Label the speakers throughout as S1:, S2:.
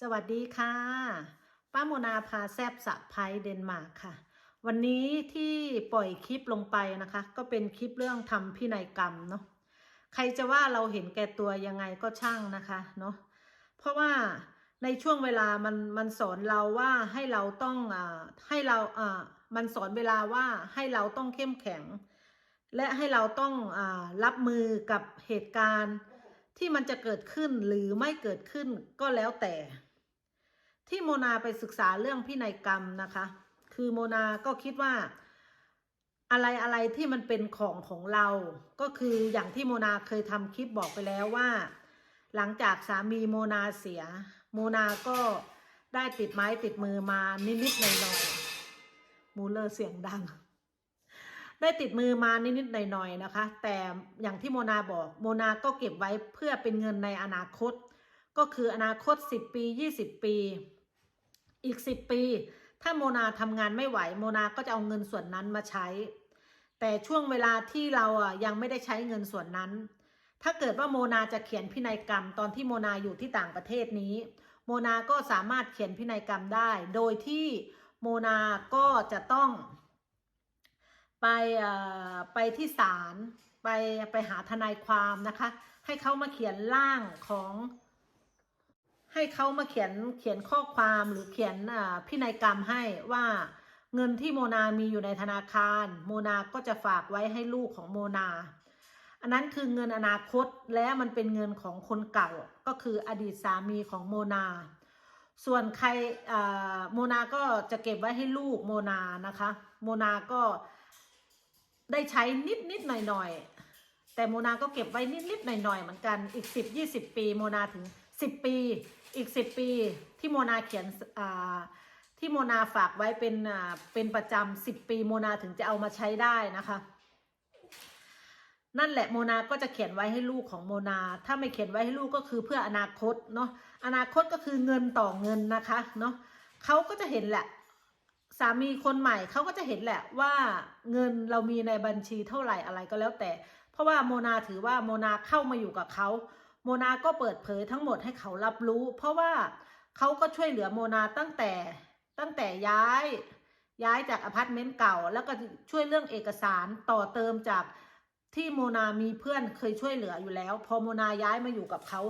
S1: สวัสดีค่ะ ป้าโมนาพาแซบสะพายเดนมาร์กค่ะ วันนี้ที่ปล่อยคลิปลงไปนะคะ ก็เป็นคลิปเรื่องทำพินัยกรรมเนาะใครจะว่าเราเห็นแก่ตัวยังไงก็ช่างนะคะเนาะเพราะว่าในช่วงเวลามันมันสอนเราว่าให้เราต้องอ่าให้เราอ่ามันสอนเวลาว่าให้เราต้องเข้มแข็ง และให้เราต้องอารับมือกับเหตุการณ์ที่มันจะเกิดขึ้นหรือไม่เกิดขึ้นก็แล้วแต่ ที่โมนาไปศึกษาเรื่องพินัยกรรมนะคะ คือโมนาก็คิดว่าอะไรอะไรที่มันเป็นของของเรา ก็คืออย่างที่โมนาเคยทำคลิปบอกไปแล้วว่า หลังจากสามีโมนาเสีย โมนาก็ได้ติดไม้ติดมือมานิดๆหน่อยๆมูเลอร์เสียงดัง ได้ติดมือมานิดๆหน่อยๆนะคะ แต่อย่างที่โมนาบอกโมนาก็เก็บไว้เพื่อเป็นเงินในอนาคต ก็คืออนาคต 10 ปี 20 ปี อีก10ปี ถ้าโมนาทำงานไม่ไหว โมนาก็จะเอาเงินส่วนนั้นมาใช้ แต่ช่วงเวลาที่เราอะยังไม่ได้ใช้เงินส่วนนั้น ถ้าเกิดว่าโมนาจะเขียนพินัยกรรมตอนที่โมนาอยู่ที่ต่างประเทศนี้ โมนาก็สามารถเขียนพินัยกรรมได้ โดยที่โมนาก็จะต้อง ไปเอ่อไปที่ศาลไปไปหาทนายความนะคะ ให้เขามาเขียนร่างของ ให้เขามาเขียนเขียนข้อความหรือเขียนอ่าพินัยกรรมให้ว่าเงินที่โมนามีอยู่ในธนาคาร โมนาก็จะฝากไว้ให้ลูกของโมนา อันนั้นคือเงินอนาคตและมันเป็นเงินของคนเก่าก็คืออดีตสามีของโมนา ส่วนใครโมนาก็จะเก็บไว้ให้ลูกโมนานะคะ โมนาก็ได้ใช้นิดนิดหน่อยหน่อยแต่โมนาก็เก็บไว้นิดนิดหน่อยหน่อยเหมือนกันอีกสิบยี่สิบปีโมนาถึงสิบปี อีกสิบปีที่โมนาเขียนที่โมนาฝากไว้เป็นเป็นประจำสิบปีโมนาถึงจะเอามาใช้ได้นะคะ นั่นแหละโมนาก็จะเขียนไว้ให้ลูกของโมนา ถ้าไม่เขียนไว้ให้ลูกก็คือเพื่ออนาคตเนาะอนาคตก็คือเงินต่อเงินนะคะเนาะเขาก็จะเห็นแหละสามีคนใหม่เขาก็จะเห็นแหละว่าเงินเรามีในบัญชีเท่าไหร่อะไรก็แล้วแต่ เพราะว่าโมนาถือว่าโมนาเข้ามาอยู่กับเขา โมนาก็เปิดเผยทั้งหมดให้เขารับรู้ เพราะว่าเขาก็ช่วยเหลือโมนาตั้งแต่ตั้งแต่ย้าย ย้ายจากอพาร์ตเมนต์เก่า แล้วก็ช่วยเรื่องเอกสารต่อเติมจากที่โมนามีเพื่อนเคยช่วยเหลืออยู่แล้ว พอโมนาย้ายมาอยู่กับเขา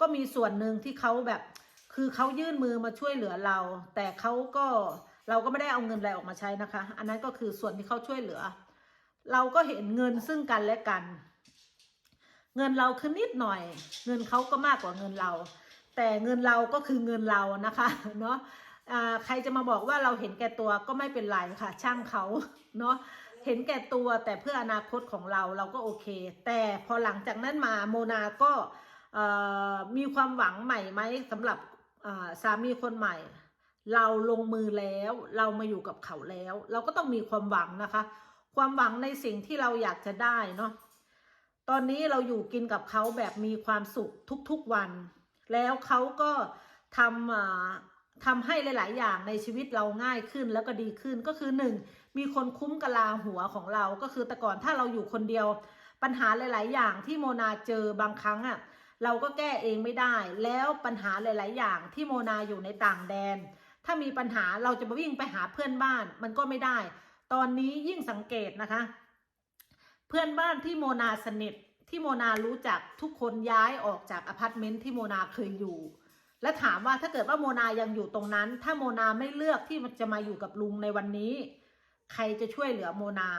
S1: ก็มีส่วนหนึ่งที่เขาแบบ คือเขายื่นมือมาช่วยเหลือเรา แต่เขาก็เราก็ไม่ได้เอาเงินอะไรออกมาใช้นะคะ อันนั้นก็คือส่วนที่เขาช่วยเหลือ เราก็เห็นเงินซึ่งกันและกัน เงินเราคือนิดหน่อย เงินเขาก็มากกว่าเงินเรา แต่เงินเราก็คือเงินเรานะคะเนาะใครจะมาบอกว่าเราเห็นแก่ตัวก็ไม่เป็นไรค่ะ ช่างเขาเนาะเห็นแก่ตัวแต่เพื่ออนาคตของเราเราก็โอเค แต่พอหลังจากนั้นมาโมนาก็มีความหวังใหม่ไหมสำหรับสามีคนใหม่ เราลงมือแล้ว เรามาอยู่กับเขาแล้ว เราก็ต้องมีความหวังนะคะ ความหวังในสิ่งที่เราอยากจะได้เนาะ ตอนนี้เราอยู่กินกับเขาแบบมีความสุขทุกๆวัน แล้วเขาก็ทำทำให้หลาย ๆ อย่างในชีวิตเราง่ายขึ้นแล้วก็ดีขึ้นก็คือหนึ่งมีคนคุ้มกะลาหัวของเราก็คือแต่ก่อนถ้าเราอยู่คนเดียว ปัญหาหลาย ๆ อย่างที่โมนาเจอบางครั้งอะเราก็แก้เองไม่ได้ แล้วปัญหาหลาย ๆ อย่างที่โมนาอยู่ในต่างแดน ถ้ามีปัญหาเราจะไปวิ่งไปหาเพื่อนบ้านมันก็ไม่ได้ ตอนนี้ยิ่งสังเกตนะคะ พื่อนบ้านที่โมนาสนิทที่โมนารู้จักทุกคนย้ายออกจากอพาร์ตเมนต์ที่โมนาเคยอยู่ และถามว่าถ้าเกิดว่าโมนายังอยู่ตรงนั้น ถ้าโมนาไม่เลือกที่มันจะมาอยู่กับลุงในวันนี้ ใครจะช่วยเหลือโมนา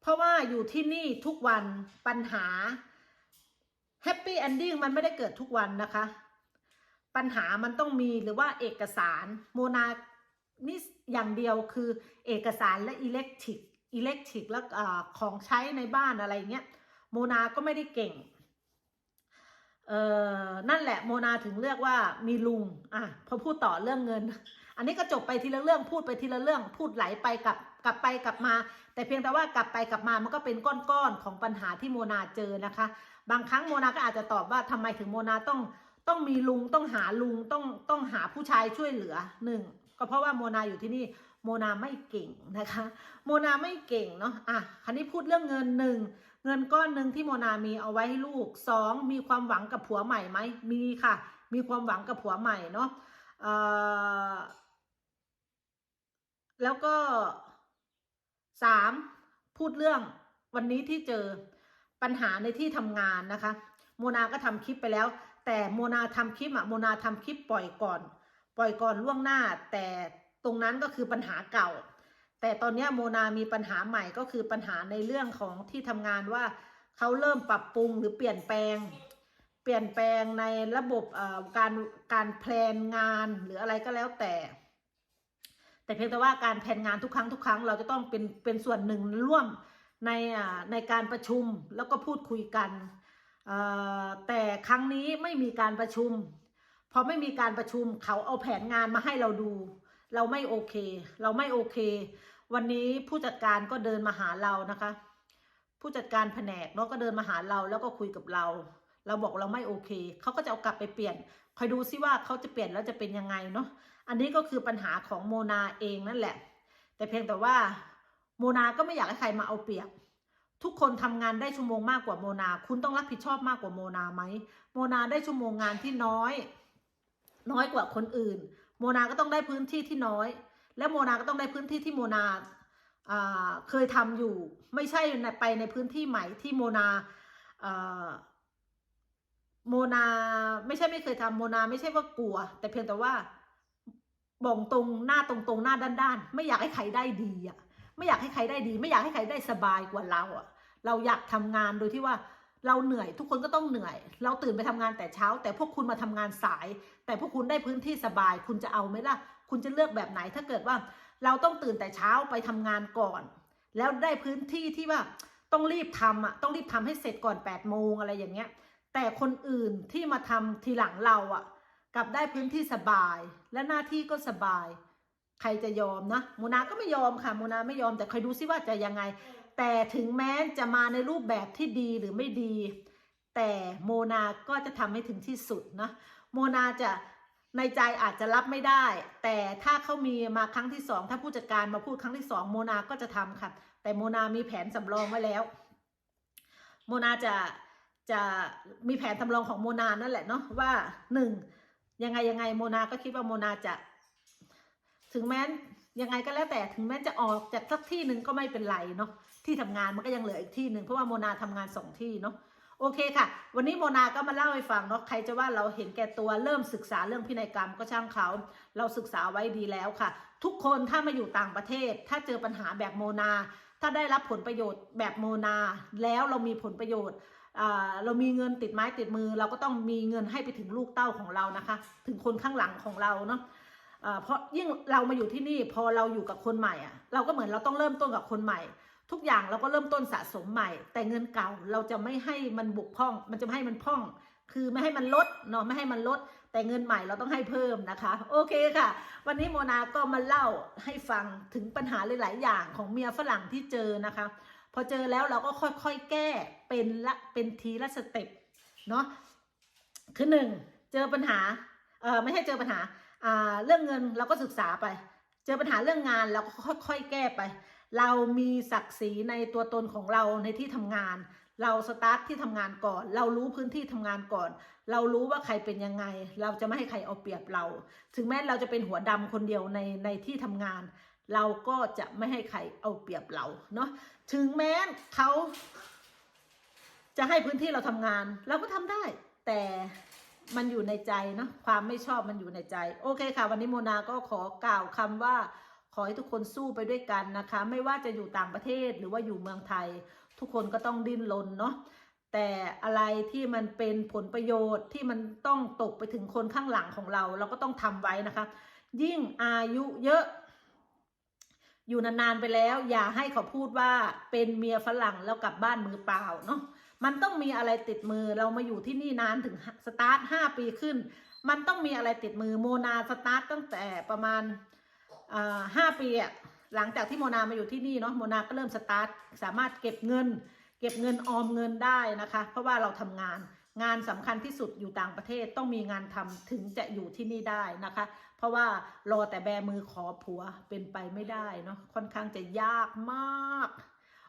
S1: เพราะว่าอยู่ที่นี่ทุกวันปัญหาแฮปปี้เอนดิ้งมันไม่ได้เกิดทุกวันนะคะ ปัญหามันต้องมีหรือว่าเอกสารโมนานี่อย่างเดียวคือเอกสารและอิเล็กทริก อิเล็กทริกแล้วของใช้ในบ้านอะไรเงี้ยโมนาก็ไม่ได้เก่งเออนั่นแหละโมนาถึงเลือกว่ามีลุงอะพอพูดต่อเรื่องเงิน อันนี้ก็จบไปทีละเรื่องพูดไปทีละเรื่องพูดไหลไปกลับกลับไปกลับมา แต่เพียงแต่ว่ากลับไปกลับมามันก็เป็นก้อนๆของปัญหาที่โมนาเจอนะคะ บางครั้งโมนาก็อาจจะตอบว่าทำไมถึงโมนาต้องต้องมีลุงต้องหาลุงต้องต้องหาผู้ชายช่วยเหลือหนึ่งก็เพราะว่าโมนาอยู่ที่นี่ โมนาไม่เก่งนะคะ โมนาไม่เก่งเนาะอะคราวนี้พูดเรื่องเงินหนึ่งเงินก้อนหนึ่งที่โมนามีเอาไว้ให้ลูกสองมีความหวังกับผัวใหม่ไหมมีค่ะ มีความหวังกับผัวใหม่เนาะเอ่อแล้วก็สามพูดเรื่องวันนี้ที่เจอปัญหาในที่ทำงานนะคะ โมนาก็ทำคลิปไปแล้ว แต่โมนาทำคลิปอะโมนาทำคลิปปล่อยก่อน ปล่อยก่อนล่วงหน้า แต่ ตรงนั้นก็คือปัญหาเก่า แต่ตอนนี้โมนามีปัญหาใหม่ก็คือปัญหาในเรื่องของที่ทำงานว่าเขาเริ่มปรับปรุงหรือเปลี่ยนแปลง เปลี่ยนแปลงในระบบการการแพลนงานหรืออะไรก็แล้วแต่ แต่เพียงแต่ว่าการแผนงานทุกครั้งทุกครั้ง เราจะต้องเป็นเป็นส่วนหนึ่งร่วมในในการประชุมแล้วก็พูดคุยกันแต่ครั้งนี้ไม่มีการประชุมพอไม่มีการประชุมเขาเอาแผนงานมาให้เราดู เราไม่โอเค เราไม่โอเค วันนี้ผู้จัดการก็เดินมาหาเรานะคะ ผู้จัดการแผนกเนาะก็เดินมาหาเราแล้วก็คุยกับเรา เราบอกเราไม่โอเค เขาก็จะเอากลับไปเปลี่ยน คอยดูซิว่าเขาจะเปลี่ยนแล้วจะเป็นยังไงเนาะ อันนี้ก็คือปัญหาของโมนาเองนั่นแหละ แต่เพียงแต่ว่าโมนาก็ไม่อยากให้ใครมาเอาเปรียบทุกคนทำงานได้ชั่วโมงมากกว่าโมนา คุณต้องรับผิดชอบมากกว่าโมนาไหม โมนาได้ชั่วโมงงานที่น้อย น้อยกว่าคนอื่น โมนาก็ต้องได้พื้นที่ที่น้อย และโมนาก็ต้องได้พื้นที่ที่โมนาเคยทำอยู่ ไม่ใช่ไปในพื้นที่ใหม่ที่โมนาโมนาไม่ใช่ไม่เคยทำโมนาไม่ใช่ว่ากลัว แต่เพียงแต่ว่าบอกตรงหน้าตรงๆหน้าด้านๆ ไม่อยากให้ใครได้ดีอะไม่อยากให้ใครได้ดี ไม่อยากให้ใครได้สบายกว่าเราอะ เราอยากทำงานโดยที่ว่า เราเหนื่อยทุกคนก็ต้องเหนื่อย เราตื่นไปทำงานแต่เช้า แต่พวกคุณมาทำงานสาย แต่พวกคุณได้พื้นที่สบาย คุณจะเอาไหมล่ะ คุณจะเลือกแบบไหนถ้าเกิดว่า เราต้องตื่นแต่เช้าไปทำงานก่อน แล้วได้พื้นที่ที่ว่าต้องรีบทำอะต้องรีบทำให้เสร็จก่อน8ปดโมงอะไรอย่างเงี้ย แต่คนอื่นที่มาทำทีหลังเราอะ กลับได้พื้นที่สบาย และหน้าที่ก็สบาย ใครจะยอมนะโมนาก็ไม่ยอมค่ะโมนาไม่ยอมแต่คอยดูซิว่าจะยังไง แต่ถึงแม้จะมาในรูปแบบที่ดีหรือไม่ดี แต่โมนาก็จะทำให้ถึงที่สุดนะโมนาจะในใจอาจจะรับไม่ได้ แต่ถ้าเขามีมาครั้งที่สองถ้าผู้จัดการมาพูดครั้งที่สองโมนาก็จะทำค่ะ แต่โมนามีแผนสำรองไว้แล้ว โมนาจะจะมีแผนสำรองของโมนานั่นแหละเนาะว่าหนึ่งยังไงยังไงโมนาก็คิดว่าโมนาจะ ถึงแม้ ยังไงก็แล้วแต่ถึงแม้จะออกจากสักที่หนึ่งก็ไม่เป็นไรเนาะที่ทำงานมันก็ยังเหลืออีกที่หนึ่งเพราะว่าโมนาทำงานสองที่เนาะโอเคค่ะ วันนี้โมนาก็มาเล่าให้ฟังเนาะใครจะว่าเราเห็นแก่ตัวเริ่มศึกษาเรื่องพินัยกรรมก็ช่างเขาเราศึกษาไว้ดีแล้วค่ะ ทุกคนถ้ามาอยู่ต่างประเทศ ถ้าเจอปัญหาแบบโมนา ถ้าได้รับผลประโยชน์แบบโมนา แล้วเรามีผลประโยชน์อ่าเรามีเงินติดไม้ติดมือ เราก็ต้องมีเงินให้ไปถึงลูกเต้าของเรานะคะ ถึงคนข้างหลังของเราเนาะ เพราะยิ่งเรามาอยู่ที่นี่พอเราอยู่กับคนใหม่อะเราก็เหมือนเราต้องเริ่มต้นกับคนใหม่ ทุกอย่างเราก็เริ่มต้นสะสมใหม่ แต่เงินเก่าเราจะไม่ให้มันบุกพร่อง มันจะไม่ให้มันพ่อง คือไม่ให้มันลดเนาะไม่ให้มันลด แต่เงินใหม่เราต้องให้เพิ่มนะคะ โอเคค่ะ วันนี้โมนาก็มาเล่าให้ฟังถึงปัญหาหลาย ๆ อย่างของเมียฝรั่งที่เจอนะคะ พอเจอแล้วเราก็ค่อย ๆ แก้เป็นละเป็นทีละสเต็ปเนาะคือหนึ่งเจอปัญหาเออไม่ใช่เจอปัญหา เรื่องเงินเราก็ศึกษาไป เจอปัญหาเรื่องงานเราก็ค่อยๆแก้ไป เรามีศักดิ์ศรีในตัวตนของเราในที่ทำงาน เราสตาร์ทที่ทำงานก่อน เรารู้พื้นที่ทำงานก่อน เรารู้ว่าใครเป็นยังไง เราจะไม่ให้ใครเอาเปรียบเรา ถึงแม้เราจะเป็นหัวดำคนเดียวในในที่ทำงาน เราก็จะไม่ให้ใครเอาเปรียบเราเนาะถึงแม้เขาจะให้พื้นที่เราทำงาน เราก็ทำได้แต่ มันอยู่ในใจเนาะความไม่ชอบมันอยู่ในใจ โอเคค่ะ วันนี้โมนาก็ขอกล่าวคำว่า ขอให้ทุกคนสู้ไปด้วยกันนะคะ ไม่ว่าจะอยู่ต่างประเทศหรือว่าอยู่เมืองไทย ทุกคนก็ต้องดิ้นรนเนาะแต่อะไรที่มันเป็นผลประโยชน์ที่มันต้องตกไปถึงคนข้างหลังของเรา เราก็ต้องทำไว้นะคะ ยิ่งอายุเยอะ อยู่นานๆไปแล้ว อย่าให้เขาพูดว่าเป็นเมียฝรั่งแล้วกลับบ้านมือเปล่าเนาะ มันต้องมีอะไรติดมือเรามาอยู่ที่นี่นานถึงสตาร์ทห้าปีขึ้น มันต้องมีอะไรติดมือโมนาสตาร์ทตั้งแต่ประมาณห้าปีอะหลังจากที่โมนามาอยู่ที่นี่เนาะโมนาก็เริ่มสตาร์ทสามารถเก็บเงิน เก็บเงินออมเงินได้นะคะ เพราะว่าเราทำงานงานสำคัญที่สุดอยู่ต่างประเทศต้องมีงานทำถึงจะอยู่ที่นี่ได้นะคะ เพราะว่ารอแต่แบมือขอผัวเป็นไปไม่ได้เนาะค่อนข้างจะยากมาก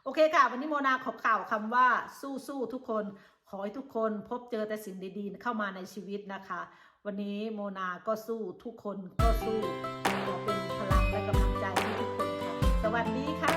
S1: โอเคค่ะ วันนี้โมนาขอบข่าวคำว่าสู้สู้ทุกคน ขอให้ทุกคนพบเจอแต่สิ่งดีๆ เข้ามาในชีวิตนะคะ วันนี้โมนาก็สู้ทุกคนก็สู้ขอเป็นพลังและกำลังใจให้ทุกคนค่ะ สวัสดีค่ะ